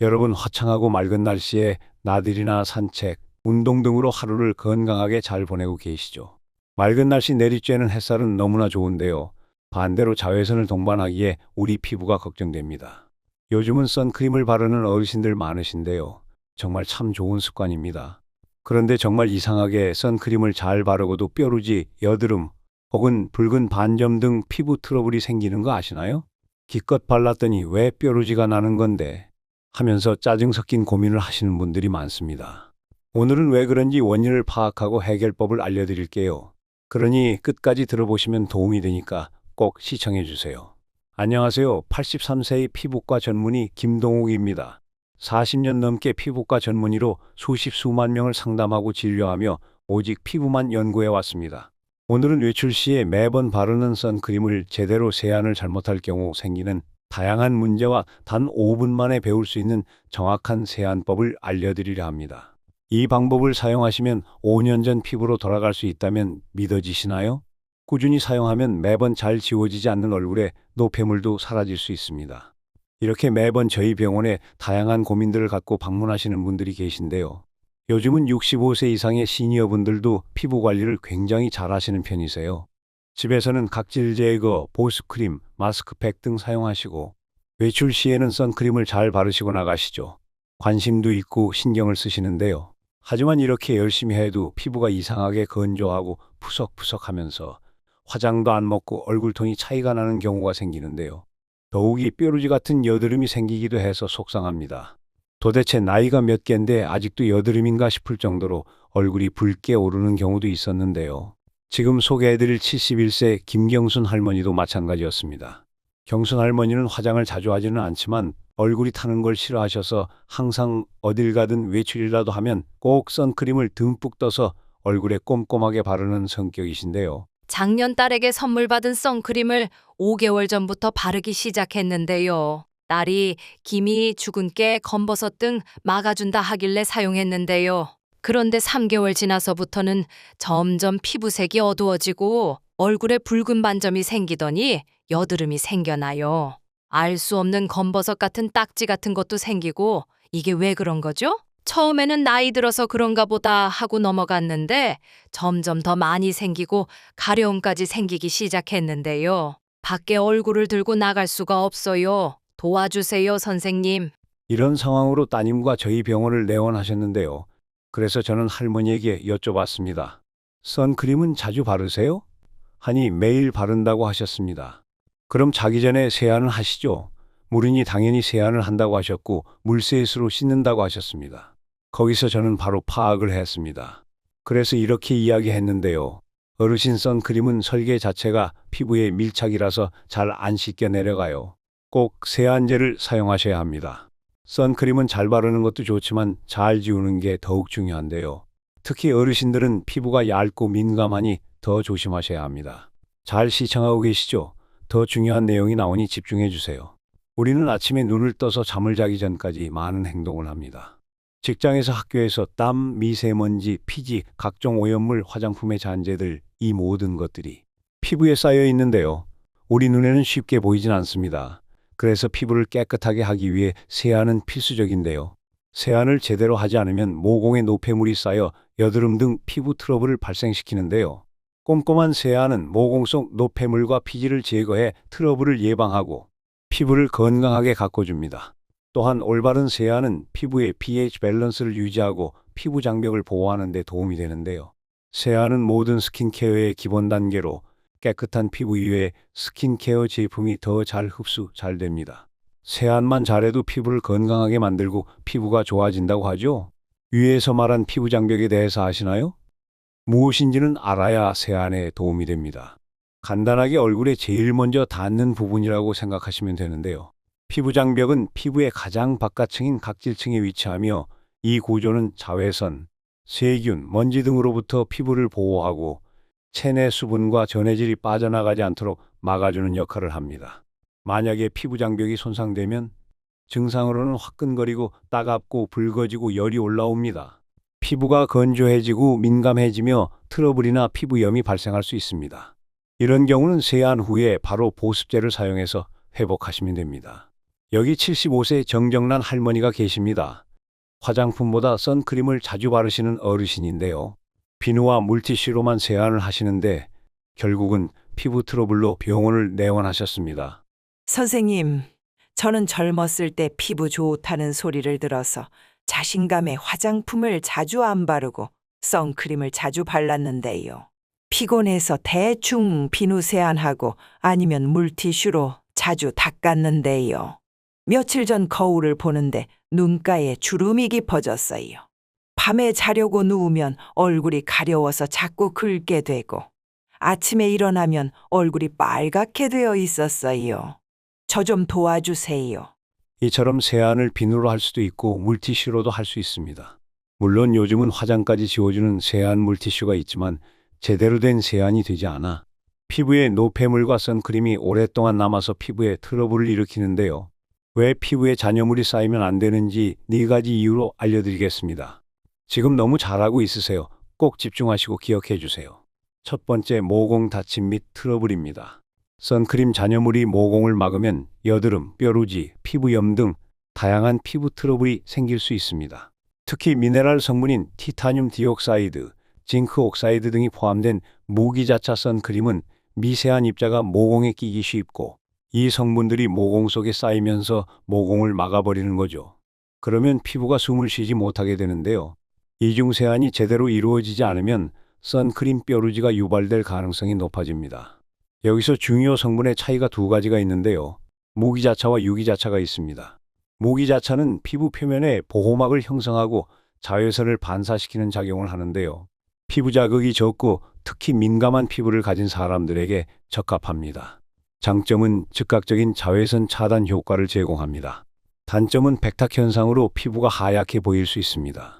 여러분 화창하고 맑은 날씨에 나들이나 산책, 운동 등으로 하루를 건강하게 잘 보내고 계시죠. 맑은 날씨 내리쬐는 햇살은 너무나 좋은데요. 반대로 자외선을 동반하기에 우리 피부가 걱정됩니다. 요즘은 선크림을 바르는 어르신들 많으신데요. 정말 참 좋은 습관입니다. 그런데 정말 이상하게 선크림을 잘 바르고도 뾰루지, 여드름, 혹은 붉은 반점 등 피부 트러블이 생기는 거 아시나요? 기껏 발랐더니 왜 뾰루지가 나는 건데 하면서 짜증 섞인 고민을 하시는 분들이 많습니다. 오늘은 왜 그런지 원인을 파악하고 해결법을 알려드릴게요. 그러니 끝까지 들어보시면 도움이 되니까 꼭 시청해 주세요. 안녕하세요. 83세의 피부과 전문의 김동욱입니다. 40년 넘게 피부과 전문의로 수십 수만 명을 상담하고 진료하며 오직 피부만 연구해 왔습니다. 오늘은 외출 시에 매번 바르는 선크림을 제대로 세안을 잘못할 경우 생기는 다양한 문제와 단 5분 만에 배울 수 있는 정확한 세안법을 알려드리려 합니다. 이 방법을 사용하시면 5년 전 피부로 돌아갈 수 있다면 믿어지시나요? 꾸준히 사용하면 매번 잘 지워지지 않는 얼굴에 노폐물도 사라질 수 있습니다. 이렇게 매번 저희 병원에 다양한 고민들을 갖고 방문하시는 분들이 계신데요. 요즘은 65세 이상의 시니어분들도 피부 관리를 굉장히 잘 하시는 편이세요. 집에서는 각질 제거, 보습크림, 마스크팩 등 사용하시고 외출 시에는 선크림을 잘 바르시고 나가시죠. 관심도 있고 신경을 쓰시는데요. 하지만 이렇게 열심히 해도 피부가 이상하게 건조하고 푸석푸석하면서 화장도 안 먹고 얼굴톤이 차이가 나는 경우가 생기는데요. 더욱이 뾰루지 같은 여드름이 생기기도 해서 속상합니다. 도대체 나이가 몇 갠데 아직도 여드름인가 싶을 정도로 얼굴이 붉게 오르는 경우도 있었는데요. 지금 소개해드릴 71세 김경순 할머니도 마찬가지였습니다. 경순 할머니는 화장을 자주 하지는 않지만 얼굴이 타는 걸 싫어하셔서 항상 어딜 가든 외출이라도 하면 꼭 선크림을 듬뿍 떠서 얼굴에 꼼꼼하게 바르는 성격이신데요. 작년 딸에게 선물 받은 선크림을 5개월 전부터 바르기 시작했는데요. 딸이 김이 죽은 깨 검버섯 등 막아준다 하길래 사용했는데요. 그런데 3개월 지나서부터는 점점 피부색이 어두워지고 얼굴에 붉은 반점이 생기더니 여드름이 생겨나요. 알 수 없는 검버섯 같은 딱지 같은 것도 생기고 이게 왜 그런 거죠? 처음에는 나이 들어서 그런가 보다 하고 넘어갔는데 점점 더 많이 생기고 가려움까지 생기기 시작했는데요. 밖에 얼굴을 들고 나갈 수가 없어요. 도와주세요, 선생님. 이런 상황으로 따님과 저희 병원을 내원하셨는데요. 그래서 저는 할머니에게 여쭤봤습니다. 선크림은 자주 바르세요? 하니 매일 바른다고 하셨습니다. 그럼 자기 전에 세안을 하시죠? 물이니 당연히 세안을 한다고 하셨고 물세수로 씻는다고 하셨습니다. 거기서 저는 바로 파악을 했습니다. 그래서 이렇게 이야기했는데요. 어르신 선크림은 설계 자체가 피부에 밀착이라서 잘 안 씻겨 내려가요. 꼭 세안제를 사용하셔야 합니다. 선크림은 잘 바르는 것도 좋지만 잘 지우는 게 더욱 중요한데요. 특히 어르신들은 피부가 얇고 민감하니 더 조심하셔야 합니다. 잘 시청하고 계시죠? 더 중요한 내용이 나오니 집중해 주세요. 우리는 아침에 눈을 떠서 잠을 자기 전까지 많은 행동을 합니다. 직장에서 학교에서 땀, 미세먼지, 피지, 각종 오염물, 화장품의 잔재들, 이 모든 것들이 피부에 쌓여 있는데요. 우리 눈에는 쉽게 보이진 않습니다. 그래서 피부를 깨끗하게 하기 위해 세안은 필수적인데요. 세안을 제대로 하지 않으면 모공에 노폐물이 쌓여 여드름 등 피부 트러블을 발생시키는데요. 꼼꼼한 세안은 모공 속 노폐물과 피지를 제거해 트러블을 예방하고 피부를 건강하게 가꿔줍니다. 또한 올바른 세안은 피부의 pH 밸런스를 유지하고 피부 장벽을 보호하는 데 도움이 되는데요. 세안은 모든 스킨케어의 기본 단계로 깨끗한 피부 위에 스킨케어 제품이 더 잘 흡수 잘 됩니다. 세안만 잘해도 피부를 건강하게 만들고 피부가 좋아진다고 하죠. 위에서 말한 피부 장벽에 대해서 아시나요? 무엇인지는 알아야 세안에 도움이 됩니다. 간단하게 얼굴에 제일 먼저 닿는 부분이라고 생각하시면 되는데요. 피부 장벽은 피부의 가장 바깥층인 각질층에 위치하며 이 구조는 자외선, 세균, 먼지 등으로부터 피부를 보호하고 체내 수분과 전해질이 빠져나가지 않도록 막아주는 역할을 합니다. 만약에 피부 장벽이 손상되면 증상으로는 화끈거리고 따갑고 붉어지고 열이 올라옵니다. 피부가 건조해지고 민감해지며 트러블이나 피부염이 발생할 수 있습니다. 이런 경우는 세안 후에 바로 보습제를 사용해서 회복하시면 됩니다. 여기 75세 정정란 할머니가 계십니다. 화장품보다 선크림을 자주 바르시는 어르신인데요. 비누와 물티슈로만 세안을 하시는데 결국은 피부 트러블로 병원을 내원하셨습니다. 선생님, 저는 젊었을 때 피부 좋다는 소리를 들어서 자신감에 화장품을 자주 안 바르고 선크림을 자주 발랐는데요. 피곤해서 대충 비누 세안하고 아니면 물티슈로 자주 닦았는데요. 며칠 전 거울을 보는데 눈가에 주름이 깊어졌어요. 밤에 자려고 누우면 얼굴이 가려워서 자꾸 긁게 되고 아침에 일어나면 얼굴이 빨갛게 되어 있었어요. 저 좀 도와주세요. 이처럼 세안을 비누로 할 수도 있고 물티슈로도 할 수 있습니다. 물론 요즘은 화장까지 지워주는 세안 물티슈가 있지만 제대로 된 세안이 되지 않아 피부에 노폐물과 선크림이 오랫동안 남아서 피부에 트러블을 일으키는데요. 왜 피부에 잔여물이 쌓이면 안 되는지 네 가지 이유로 알려드리겠습니다. 지금 너무 잘하고 있으세요. 꼭 집중하시고 기억해 주세요. 첫 번째 모공 다침 및 트러블입니다. 선크림 잔여물이 모공을 막으면 여드름, 뾰루지, 피부염 등 다양한 피부 트러블이 생길 수 있습니다. 특히 미네랄 성분인 티타늄 디옥사이드, 징크 옥사이드 등이 포함된 무기자차 선크림은 미세한 입자가 모공에 끼기 쉽고 이 성분들이 모공 속에 쌓이면서 모공을 막아버리는 거죠. 그러면 피부가 숨을 쉬지 못하게 되는데요. 이중 세안이 제대로 이루어지지 않으면 선크림 뾰루지가 유발될 가능성이 높아집니다. 여기서 중요 성분의 차이가 두 가지가 있는데요. 무기자차와 유기자차가 있습니다. 무기자차는 피부 표면에 보호막을 형성하고 자외선을 반사시키는 작용을 하는데요. 피부 자극이 적고 특히 민감한 피부를 가진 사람들에게 적합합니다. 장점은 즉각적인 자외선 차단 효과를 제공합니다. 단점은 백탁 현상으로 피부가 하얗게 보일 수 있습니다.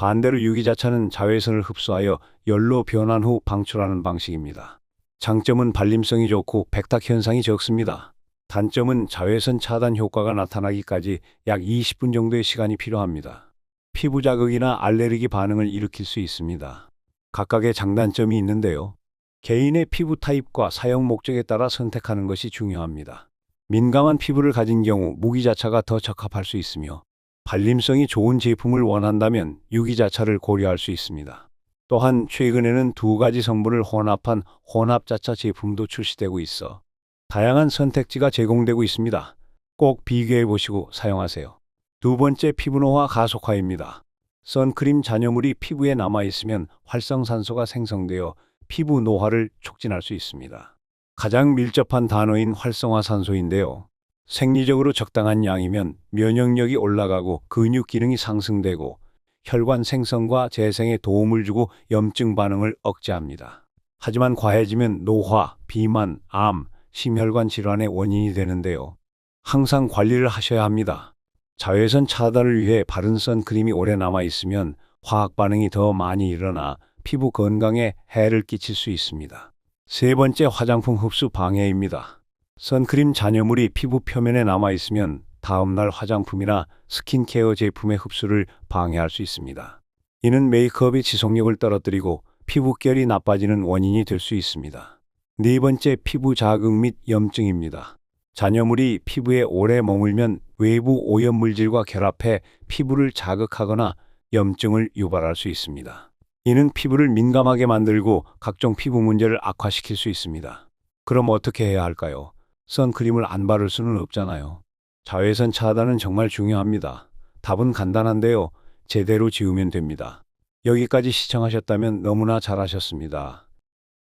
반대로 유기자차는 자외선을 흡수하여 열로 변한 후 방출하는 방식입니다. 장점은 발림성이 좋고 백탁 현상이 적습니다. 단점은 자외선 차단 효과가 나타나기까지 약 20분 정도의 시간이 필요합니다. 피부 자극이나 알레르기 반응을 일으킬 수 있습니다. 각각의 장단점이 있는데요. 개인의 피부 타입과 사용 목적에 따라 선택하는 것이 중요합니다. 민감한 피부를 가진 경우 무기자차가 더 적합할 수 있으며 발림성이 좋은 제품을 원한다면 유기자차를 고려할 수 있습니다. 또한 최근에는 두 가지 성분을 혼합한 혼합자차 제품도 출시되고 있어 다양한 선택지가 제공되고 있습니다. 꼭 비교해 보시고 사용하세요. 두 번째 피부노화 가속화입니다. 선크림 잔여물이 피부에 남아 있으면 활성산소가 생성되어 피부 노화를 촉진할 수 있습니다. 가장 밀접한 단어인 활성화산소인데요. 생리적으로 적당한 양이면 면역력이 올라가고 근육 기능이 상승되고 혈관 생성과 재생에 도움을 주고 염증 반응을 억제합니다. 하지만 과해지면 노화, 비만, 암, 심혈관 질환의 원인이 되는데요. 항상 관리를 하셔야 합니다. 자외선 차단을 위해 바른 선크림이 오래 남아 있으면 화학 반응이 더 많이 일어나 피부 건강에 해를 끼칠 수 있습니다. 세 번째 화장품 흡수 방해입니다. 선크림 잔여물이 피부 표면에 남아 있으면 다음날 화장품이나 스킨케어 제품의 흡수를 방해할 수 있습니다. 이는 메이크업의 지속력을 떨어뜨리고 피부결이 나빠지는 원인이 될 수 있습니다. 네 번째 피부 자극 및 염증입니다. 잔여물이 피부에 오래 머물면 외부 오염 물질과 결합해 피부를 자극하거나 염증을 유발할 수 있습니다. 이는 피부를 민감하게 만들고 각종 피부 문제를 악화시킬 수 있습니다. 그럼 어떻게 해야 할까요? 선크림을 안 바를 수는 없잖아요. 자외선 차단은 정말 중요합니다. 답은 간단한데요. 제대로 지우면 됩니다. 여기까지 시청하셨다면 너무나 잘하셨습니다.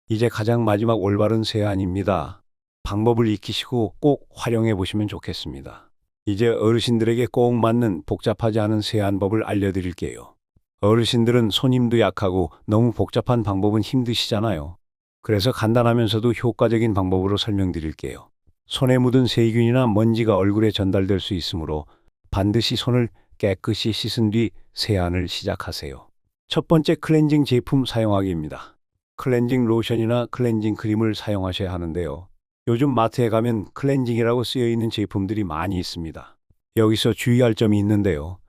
이제 가장 마지막 올바른 세안입니다. 방법을 익히시고 꼭 활용해 보시면 좋겠습니다. 이제 어르신들에게 꼭 맞는 복잡하지 않은 세안법을 알려드릴게요. 어르신들은 손님도 약하고 너무 복잡한 방법은 힘드시잖아요. 그래서 간단하면서도 효과적인 방법으로 설명드릴게요. 손에 묻은 세균이나 먼지가 얼굴에 전달될 수 있으므로 반드시 손을 깨끗이 씻은 뒤 세안을 시작하세요. 첫 번째 클렌징 제품 사용하기입니다. 클렌징 로션이나 클렌징 크림을 사용하셔야 하는데요. 요즘 마트에 가면 클렌징이라고 쓰여 있는 제품들이 많이 있습니다. 여기서 주의할 점이 있는데요.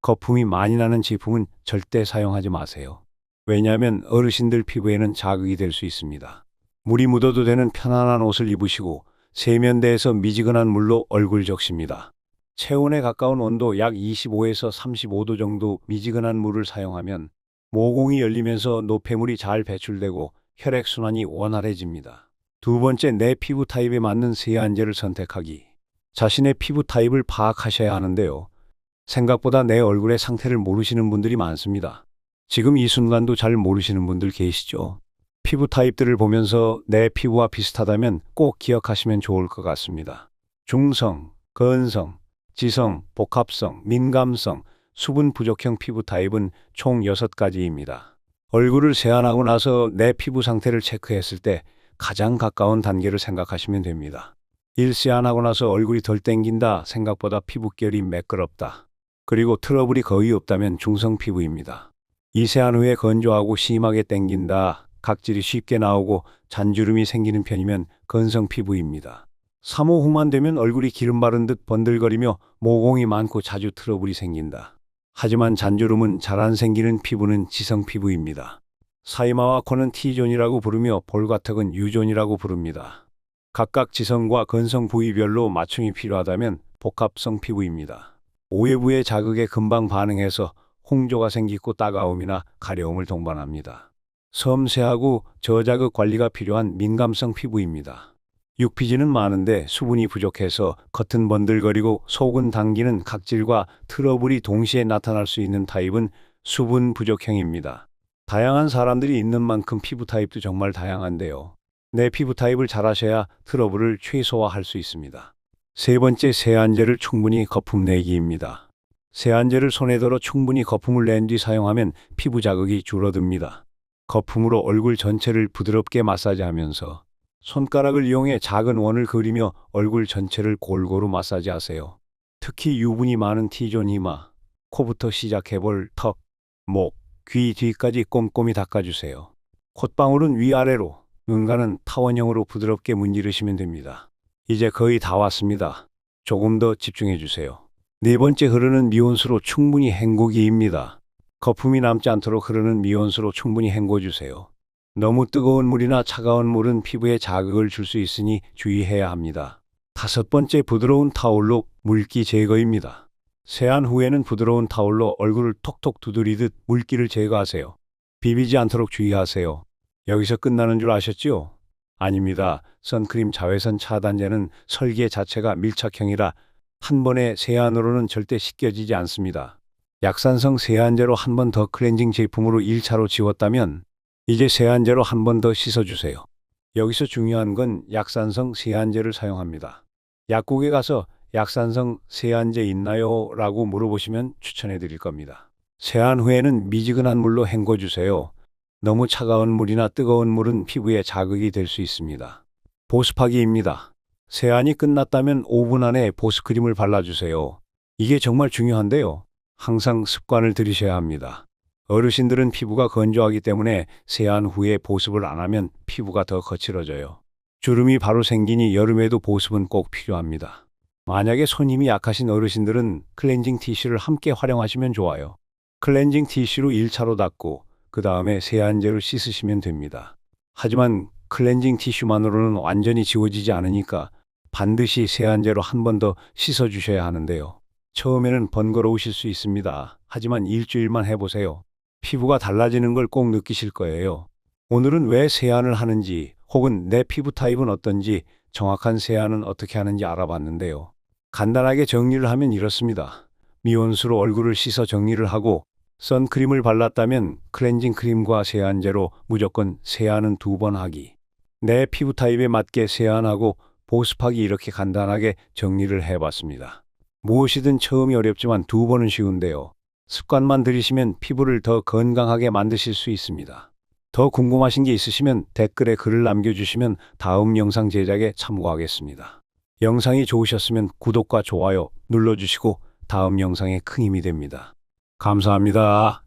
거품이 많이 나는 제품은 절대 사용하지 마세요. 왜냐하면 어르신들 피부에는 자극이 될 수 있습니다. 물이 묻어도 되는 편안한 옷을 입으시고 세면대에서 미지근한 물로 얼굴 적십니다. 체온에 가까운 온도 약 25에서 35도 정도 미지근한 물을 사용하면 모공이 열리면서 노폐물이 잘 배출되고 혈액순환이 원활해집니다. 두 번째, 내 피부 타입에 맞는 세안제를 선택하기. 자신의 피부 타입을 파악하셔야 하는데요. 생각보다 내 얼굴의 상태를 모르시는 분들이 많습니다. 지금 이 순간도 잘 모르시는 분들 계시죠? 피부 타입들을 보면서 내 피부와 비슷하다면 꼭 기억하시면 좋을 것 같습니다. 중성, 건성, 지성, 복합성, 민감성, 수분 부족형 피부 타입은 총 6가지입니다. 얼굴을 세안하고 나서 내 피부 상태를 체크했을 때 가장 가까운 단계를 생각하시면 됩니다. 일 세안하고 나서 얼굴이 덜 땡긴다, 생각보다 피부결이 매끄럽다. 그리고 트러블이 거의 없다면 중성 피부입니다. 이 세안 후에 건조하고 심하게 땡긴다, 각질이 쉽게 나오고 잔주름이 생기는 편이면 건성 피부입니다. 3호 후만 되면 얼굴이 기름 바른 듯 번들거리며 모공이 많고 자주 트러블이 생긴다. 하지만 잔주름은 잘 안 생기는 피부는 지성 피부입니다. 사이마와 코는 T존이라고 부르며 볼과턱은 U존이라고 부릅니다. 각각 지성과 건성 부위별로 맞춤이 필요하다면 복합성 피부입니다. 오해부의 자극에 금방 반응해서 홍조가 생기고 따가움이나 가려움을 동반합니다. 섬세하고 저자극 관리가 필요한 민감성 피부입니다. 육피지는 많은데 수분이 부족해서 겉은 번들거리고 속은 당기는 각질과 트러블이 동시에 나타날 수 있는 타입은 수분 부족형입니다. 다양한 사람들이 있는 만큼 피부 타입도 정말 다양한데요. 내 피부 타입을 잘 아셔야 트러블을 최소화할 수 있습니다. 세 번째 세안제를 충분히 거품 내기입니다. 세안제를 손에 들어 충분히 거품을 낸 뒤 사용하면 피부 자극이 줄어듭니다. 거품으로 얼굴 전체를 부드럽게 마사지하면서 손가락을 이용해 작은 원을 그리며 얼굴 전체를 골고루 마사지하세요. 특히 유분이 많은 T존 이마, 코부터 시작해볼 턱, 목, 귀 뒤까지 꼼꼼히 닦아주세요. 콧방울은 위아래로, 눈가는 타원형으로 부드럽게 문지르시면 됩니다. 이제 거의 다 왔습니다. 조금 더 집중해 주세요. 네 번째 흐르는 미온수로 충분히 헹구기입니다. 거품이 남지 않도록 흐르는 미온수로 충분히 헹궈주세요. 너무 뜨거운 물이나 차가운 물은 피부에 자극을 줄 수 있으니 주의해야 합니다. 다섯 번째 부드러운 타올로 물기 제거입니다. 세안 후에는 부드러운 타올로 얼굴을 톡톡 두드리듯 물기를 제거하세요. 비비지 않도록 주의하세요. 여기서 끝나는 줄 아셨지요? 아닙니다. 선크림 자외선 차단제는 설계 자체가 밀착형이라 한 번의 세안으로는 절대 씻겨지지 않습니다. 약산성 세안제로 한 번 더 클렌징 제품으로 1차로 지웠다면 이제 세안제로 한 번 더 씻어주세요. 여기서 중요한 건 약산성 세안제를 사용합니다. 약국에 가서 약산성 세안제 있나요? 라고 물어보시면 추천해 드릴 겁니다. 세안 후에는 미지근한 물로 헹궈주세요. 너무 차가운 물이나 뜨거운 물은 피부에 자극이 될 수 있습니다. 보습하기입니다. 세안이 끝났다면 5분 안에 보습크림을 발라주세요. 이게 정말 중요한데요. 항상 습관을 들이셔야 합니다. 어르신들은 피부가 건조하기 때문에 세안 후에 보습을 안 하면 피부가 더 거칠어져요. 주름이 바로 생기니 여름에도 보습은 꼭 필요합니다. 만약에 손님이 약하신 어르신들은 클렌징 티슈를 함께 활용하시면 좋아요. 클렌징 티슈로 1차로 닦고 그 다음에 세안제로 씻으시면 됩니다. 하지만 클렌징 티슈만으로는 완전히 지워지지 않으니까 반드시 세안제로 한 번 더 씻어주셔야 하는데요. 처음에는 번거로우실 수 있습니다. 하지만 일주일만 해보세요. 피부가 달라지는 걸 꼭 느끼실 거예요. 오늘은 왜 세안을 하는지 혹은 내 피부 타입은 어떤지 정확한 세안은 어떻게 하는지 알아봤는데요. 간단하게 정리를 하면 이렇습니다. 미온수로 얼굴을 씻어 정리를 하고 선크림을 발랐다면 클렌징 크림과 세안제로 무조건 세안은 두 번 하기. 내 피부 타입에 맞게 세안하고 보습하기 이렇게 간단하게 정리를 해봤습니다. 무엇이든 처음이 어렵지만 두 번은 쉬운데요. 습관만 들이시면 피부를 더 건강하게 만드실 수 있습니다. 더 궁금하신 게 있으시면 댓글에 글을 남겨주시면 다음 영상 제작에 참고하겠습니다. 영상이 좋으셨으면 구독과 좋아요 눌러주시고 다음 영상에 큰 힘이 됩니다. 감사합니다.